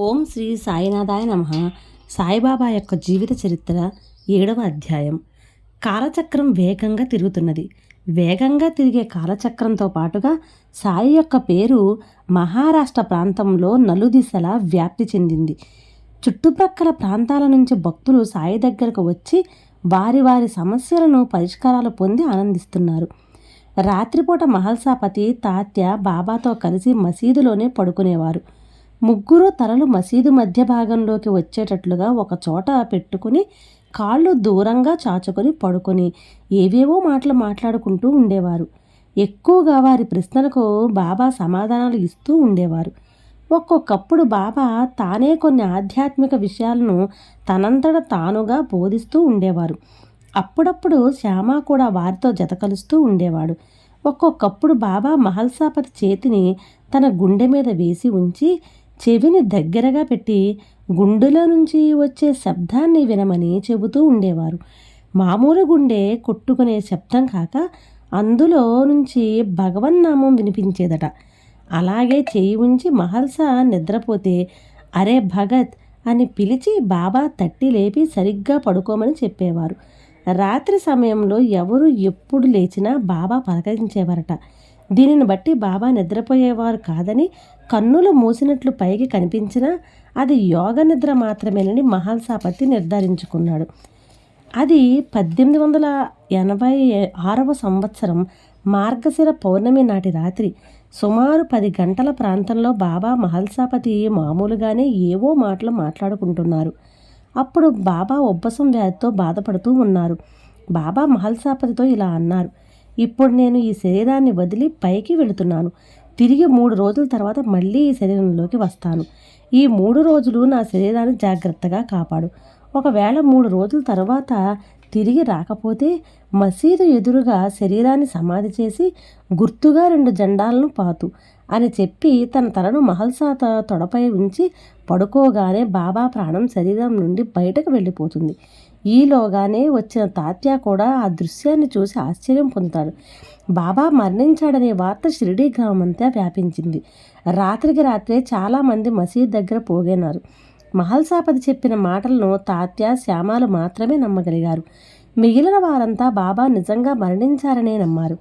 ఓం శ్రీ సాయినాథాయ నమ. సాయిబాబా యొక్క జీవిత చరిత్ర ఏడవ అధ్యాయం. కాలచక్రం వేగంగా తిరుగుతున్నది. వేగంగా తిరిగే కాలచక్రంతో పాటుగా సాయి యొక్క పేరు మహారాష్ట్ర ప్రాంతంలో నలుదిశలా వ్యాప్తి చెందింది. చుట్టుప్రక్కల ప్రాంతాల నుంచి భక్తులు సాయి దగ్గరకు వచ్చి వారి వారి సమస్యలను పరిష్కారాలు పొంది ఆనందిస్తున్నారు. రాత్రిపూట మహల్సాపతి తాత్య బాబాతో కలిసి మసీదులోనే పడుకునేవారు. ముగ్గురు తలలు మసీదు మధ్య భాగంలోకి వచ్చేటట్లుగా ఒక చోట పెట్టుకుని కాళ్ళు దూరంగా చాచుకొని పడుకొని ఏవేవో మాటలు మాట్లాడుకుంటూ ఉండేవారు. ఎక్కువగా వారి ప్రశ్నలకు బాబా సమాధానాలు ఇస్తూ ఉండేవారు. ఒక్కొక్కప్పుడు బాబా తానే కొన్ని ఆధ్యాత్మిక విషయాలను తనంతట తానుగా బోధిస్తూ ఉండేవారు. అప్పుడప్పుడు శ్యామ కూడా వారితో జతకలుస్తూ ఉండేవాడు. ఒక్కొక్కప్పుడు బాబా మహల్సాపతి చేతిని తన గుండె మీద వేసి ఉంచి చెవిని దగ్గరగా పెట్టి గుండెలో నుంచి వచ్చే శబ్దాన్ని వినమని చెబుతూ ఉండేవారు. మామూలు గుండె కొట్టుకునే శబ్దం కాక అందులో నుంచి భగవన్నామం వినిపించేదట. అలాగే చేయి ఉంచి మహల్సా నిద్రపోతే అరే భగత్ అని పిలిచి బాబా తట్టి లేపి సరిగ్గా పడుకోమని చెప్పేవారు. రాత్రి సమయంలో ఎవరు ఎప్పుడు లేచినా బాబా పలకరించేవారట. దీనిని బట్టి బాబా నిద్రపోయేవారు కాదని కన్నులు మూసినట్లు పైకి కనిపించినా అది యోగ నిద్ర మాత్రమేనని మహాల్సాపతి నిర్ధారించుకున్నాడు. అది పద్దెనిమిది వందల ఎనభై ఆరవ సంవత్సరం మార్గశిర పౌర్ణమి నాటి రాత్రి సుమారు పది గంటల ప్రాంతంలో బాబా మహల్సాపతి మామూలుగానే ఏవో మాటలు మాట్లాడుకుంటున్నారు. అప్పుడు బాబా ఉబ్బసం వ్యాధితో బాధపడుతూ ఉన్నారు. బాబా మహల్సాపతితో ఇలా అన్నారు. ఇప్పుడు నేను ఈ శరీరాన్ని వదిలి పైకి వెళుతున్నాను. తిరిగి మూడు రోజుల తర్వాత మళ్ళీ ఈ శరీరంలోకి వస్తాను. ఈ మూడు రోజులు నా శరీరాన్ని జాగ్రత్తగా కాపాడు. ఒకవేళ మూడు రోజుల తర్వాత తిరిగి రాకపోతే మసీదు ఎదురుగా శరీరాన్ని సమాధి చేసి గుర్తుగా రెండు జెండాలను పాతు అని చెప్పి తన తలను మహల్సాత తొడపై ఉంచి పడుకోగానే బాబా ప్రాణం శరీరం నుండి బయటకు వెళ్ళిపోతుంది. ఈలోగానే వచ్చిన తాత్య కూడా ఆ దృశ్యాన్ని చూసి ఆశ్చర్యం పొందుతాడు. బాబా మరణించాడనే వార్త షిరిడీ గ్రామంతా వ్యాపించింది. రాత్రికి రాత్రే చాలామంది మసీద్ దగ్గర పోగైనారు. మహల్సాపతి చెప్పిన మాటలను తాత్య శ్యామాలు మాత్రమే నమ్మగలిగారు. మిగిలిన వారంతా బాబా నిజంగా మరణించారనే నమ్మారు.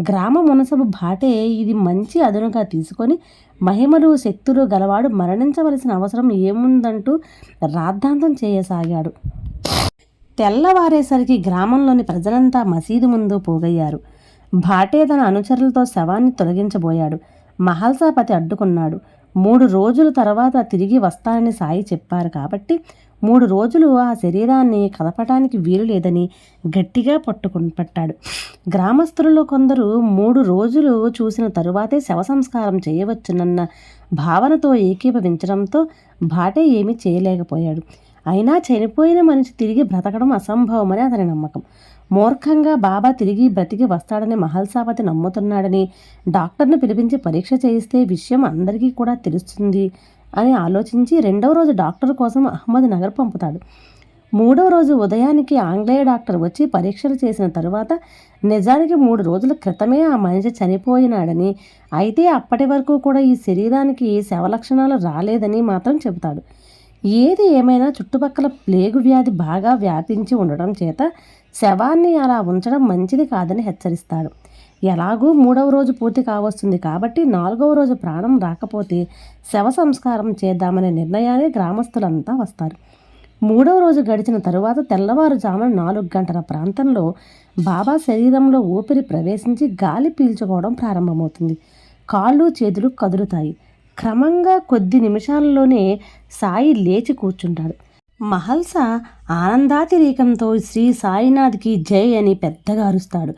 గ్రామ మునసబు భాటే ఇది మంచి అదునుగా తీసుకొని మహిమలు శక్తులు గలవాడు మరణించవలసిన అవసరం ఏముందంటూ రాద్ధాంతం చేయసాగాడు. తెల్లవారేసరికి గ్రామంలోని ప్రజలంతా మసీదు ముందు పోగయ్యారు. భాటే తన అనుచరులతో శవాన్ని తొలగించబోయాడు. మహల్సాపతి అడ్డుకున్నాడు. మూడు రోజుల తర్వాత తిరిగి వస్తానని సాయి చెప్పారు కాబట్టి మూడు రోజులు ఆ శరీరాన్ని కదపటానికి వీలు లేదని గట్టిగా పట్టుకుని పట్టాడు. గ్రామస్తులలో కొందరు మూడు రోజులు చూసిన తరువాతే శవ సంస్కారం చేయవచ్చునన్న భావనతో ఏకీభవించడంతో భాటే ఏమీ చేయలేకపోయాడు. అయినా చనిపోయిన మనిషి తిరిగి బ్రతకడం అసంభవమని అతని నమ్మకం. మూర్ఖంగా బాబా తిరిగి బ్రతికి వస్తాడని మహల్సాపతి నమ్ముతున్నాడని డాక్టర్ను పిలిపించి పరీక్ష చేయిస్తే విషయం అందరికీ కూడా తెలుస్తుంది అని ఆలోచించి రెండవ రోజు డాక్టర్ కోసం అహ్మద్ నగర్ పంపుతాడు. మూడవ రోజు ఉదయానికి ఆంగ్లేయ డాక్టర్ వచ్చి పరీక్షలు చేసిన తరువాత నిజానికి మూడు రోజుల క్రితమే ఆ మనిషి చనిపోయినాడని అయితే అప్పటి వరకు కూడా ఈ శరీరానికి శవలక్షణాలు రాలేదని మాత్రం చెబుతాడు. ఏది ఏమైనా చుట్టుపక్కల ప్లేగు వ్యాధి బాగా వ్యాపించి ఉండడం చేత శవాన్ని అలా ఉంచడం మంచిది కాదని హెచ్చరిస్తాడు. ఎలాగూ మూడవ రోజు పూర్తి కావస్తుంది కాబట్టి నాలుగవ రోజు ప్రాణం రాకపోతే శవ సంస్కారం చేద్దామనే నిర్ణయాన్ని గ్రామస్తులంతా వస్తారు. మూడవ రోజు గడిచిన తరువాత తెల్లవారుజామున నాలుగు గంటల ప్రాంతంలో బాబా శరీరంలో ఊపిరి ప్రవేశించి గాలి పీల్చుకోవడం ప్రారంభమవుతుంది. కాళ్ళు చేతులు కదులుతాయి. క్రమంగా కొద్ది నిమిషాల్లోనే సాయి లేచి కూర్చుంటాడు. మహల్స ఆనందాతిరేకంతో శ్రీ సాయినాథ్కి జై అని పెద్దగా అరుస్తాడు.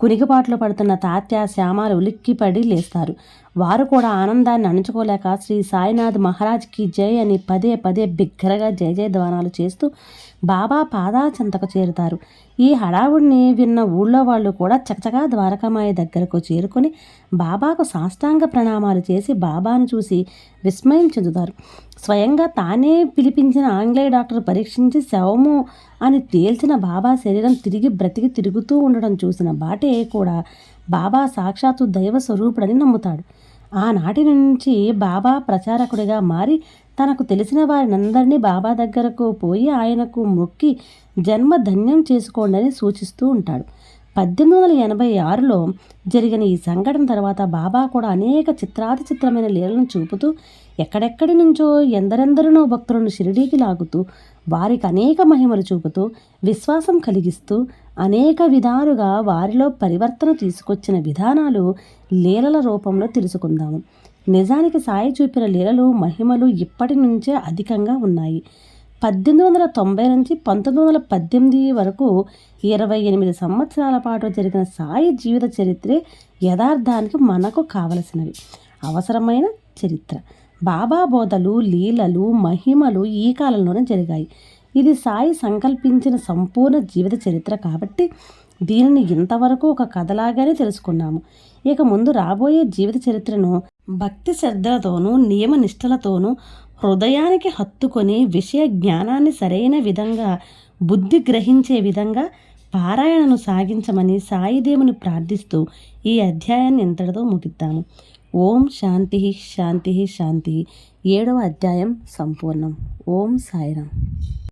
కునికిపాట్లు పడుతున్న తాత్య శ్యామాలు ఉలిక్కిపడి లేస్తారు. వారు కూడా ఆనందాన్ని అణుచుకోలేక శ్రీ సాయినాథ్ మహారాజ్కి జై అని పదే పదే బిగ్గరగా జయ జయ ధ్వానాలు చేస్తూ బాబా పాదాచంతకు చేరుతారు. ఈ హడావుడిని విన్న ఊళ్ళో వాళ్ళు కూడా చకచకా ద్వారకామాయ దగ్గరకు చేరుకొని బాబాకు సాష్టాంగ ప్రణామాలు చేసి బాబాను చూసి విస్మయం చెందుతారు. స్వయంగా తానే పిలిపించిన ఆంగ్లేయ డాక్టర్ పరీక్షించి శవము అని తేల్చిన బాబా శరీరం తిరిగి బ్రతికి తిరుగుతూ ఉండడం చూసిన బాటే కూడా బాబా సాక్షాత్తు దైవ స్వరూపుడని నమ్ముతాడు. ఆనాటి నుంచి బాబా ప్రచారకుడిగా మారి తనకు తెలిసిన వారినందరినీ బాబా దగ్గరకు పోయి ఆయనకు మొక్కి జన్మ ధన్యం చేసుకోండి అని సూచిస్తూ ఉంటాడు. పద్దెనిమిది వందల ఎనభై ఆరులో జరిగిన ఈ సంఘటన తర్వాత బాబా కూడా అనేక చిత్రాతి చిత్రమైన లీలను చూపుతూ ఎక్కడెక్కడి నుంచో ఎందరెందరినో భక్తులను షిరిడీకి లాగుతూ వారికి అనేక మహిమలు చూపుతూ విశ్వాసం కలిగిస్తూ అనేక విధాలుగా వారిలో పరివర్తన తీసుకొచ్చిన విధానాలు లీలల రూపంలో తెలుసుకుందాము. నిజానికి సాయి చూపిన లీలలు మహిమలు ఇప్పటి నుంచే అధికంగా ఉన్నాయి. పద్దెనిమిది వందల తొంభై నుంచి పంతొమ్మిది వందల పద్దెనిమిది వరకు ఇరవై ఎనిమిది సంవత్సరాల పాటు జరిగిన సాయి జీవిత చరిత్రే యథార్థానికి మనకు కావలసినవి. అవసరమైన చరిత్ర. బాబా బోధలు లీలలు మహిమలు ఈ కాలంలోనే జరిగాయి. ఇది సాయి సంకల్పించిన సంపూర్ణ జీవిత చరిత్ర కాబట్టి దీనిని ఇంతవరకు ఒక కథలాగానే తెలుసుకున్నాము. ఇక ముందు రాబోయే జీవిత చరిత్రను భక్తి శ్రద్ధలతోనూ నియమ నిష్టలతోనూ హృదయానికి హత్తుకొని విషయ జ్ఞానాన్ని సరైన విధంగా బుద్ధి గ్రహించే విధంగా పారాయణను సాగించమని సాయిదేవుని ప్రార్థిస్తూ ఈ అధ్యాయాన్ని ఇంతటితో ముగిద్దాము. ఓం శాంతి శాంతి శాంతి. ఏడవ అధ్యాయం సంపూర్ణం. ఓం సాయిరాం